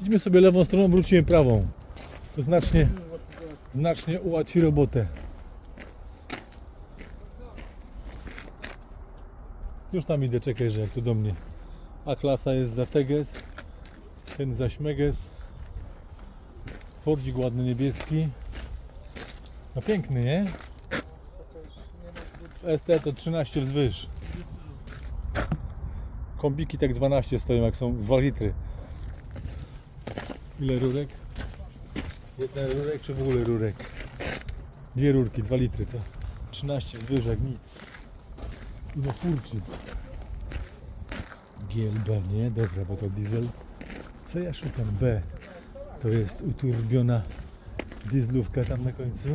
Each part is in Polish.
Idźmy sobie lewą stroną, wrócimy prawą. To znacznie, znacznie ułatwi robotę. Już tam idę, czekaj, że jak to do mnie. A klasa jest za Teges, ten zaś Meges. Fordzik ładny niebieski. No piękny, nie? ST to 13 wzwyż. Kombiki tak 12 stoją, jak są 2 litry. Ile rurek? Jeden rurek, czy w ogóle rurek? Dwie rurki, 2 litry to 13 wzwyż jak nic. I no furczy. GLB, nie? Dobra, bo to diesel. Co ja szukam? B. To jest uturbiona dieslówka tam na końcu.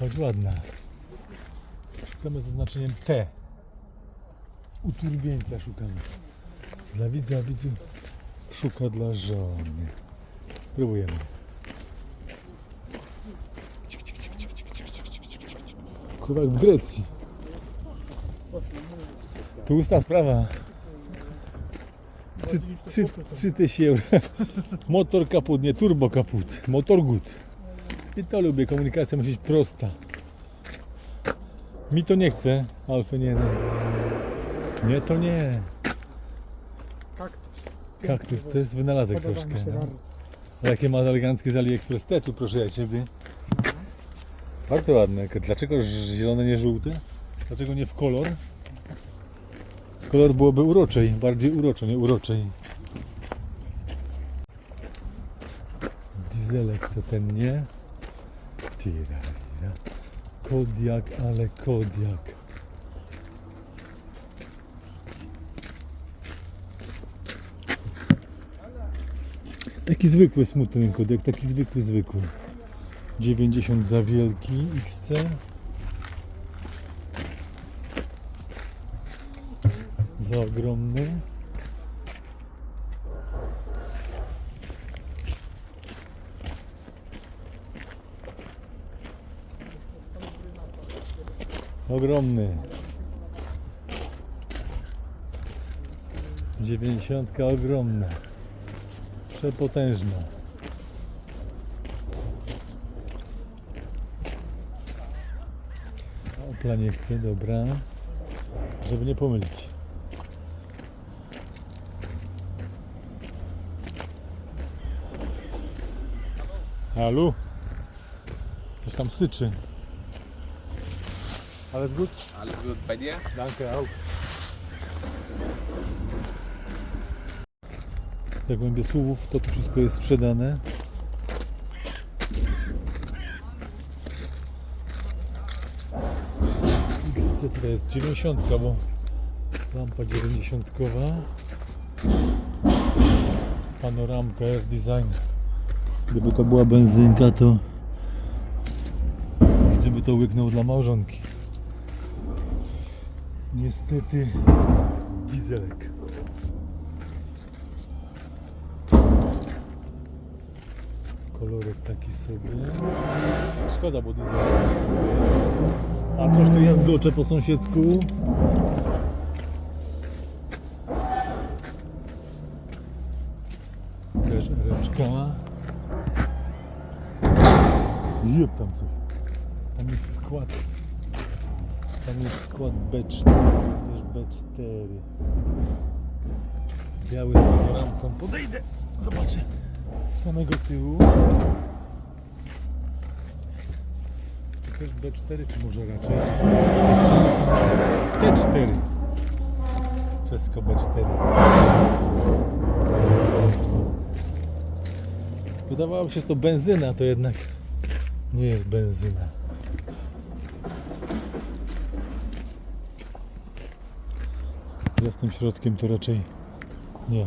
Choć ładna. Szukamy z zaznaczeniem T. Uturbieńca szukamy. Dla widza, widzu szuka dla żony. Próbujemy. Kurwa w Grecji. Tłusta sprawa. Trzy, trzy, trzy tysiące euro. Motor kaput, nie turbo kaput. Motor good. I to lubię. Komunikacja musi być prosta. Mi to nie chce. Alfy nie. Nie, to nie. Kaktus. To jest wynalazek Podoba troszkę. mi się No. bardzo. Jakie ma eleganckie z AliExpress te tu, proszę ja ciebie. Bardzo ładne. Dlaczego ż- zielone, nie żółte? Dlaczego nie w kolor? Kolor byłoby uroczej, bardziej uroczo, nie uroczej. Dieselek to ten nie. Tira, tira. Kodiak, ale Kodiak. Taki zwykły smutny Kodiak, taki zwykły, zwykły. 90 za wielki XC. Za ogromny. Ogromny. 90 ogromna. Przepotężna. Opla nie chcę, dobra. Żeby nie pomylić. Halu? Coś tam syczy. Ale gut? Alles gut bei dir? Danke auch. Zagłębie słów, to wszystko jest sprzedane. XC tutaj jest 90, bo lampa 90. Panoramka Air Design. Gdyby to była benzynka, to gdyby to łyknął dla małżonki. Niestety dieselek. Kolorek taki sobie. Szkoda, bo kupuje. A coś tu ja zgoczę po sąsiedzku. Też ręczka. Jeb tam coś. Tam jest skład. Tam jest skład B4, również B4. Biały z panoramką. Podejdę, zobaczę z samego tyłu. To też B4, czy może raczej T4. Wszystko B4. Wydawało się, że to benzyna, to jednak nie jest benzyna. Tym środkiem to raczej nie.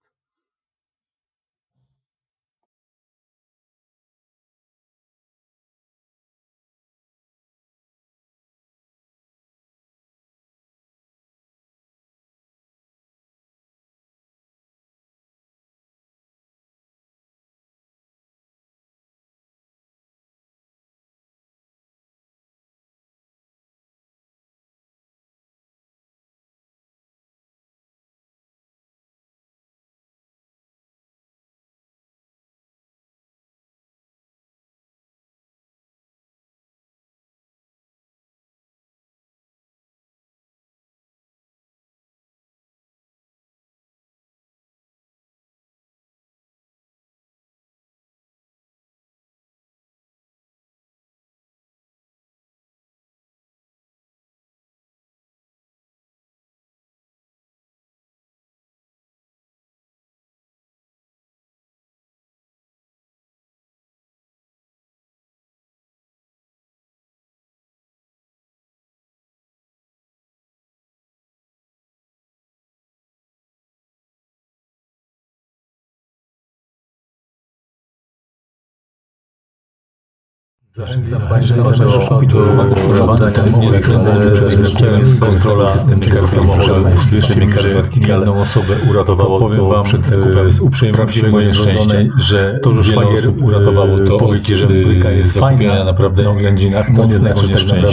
Zachęcam Państwa do kontrola samochodów Vertical. jedną osobę uratowało Powiem Wam przed e, zakupem z uprzejmości mojej że To, że szwagier osób uratowało to powiedzi, że e, bryka jest fajna naprawdę na oględzinach, to nie znaczy też nieszczęścia.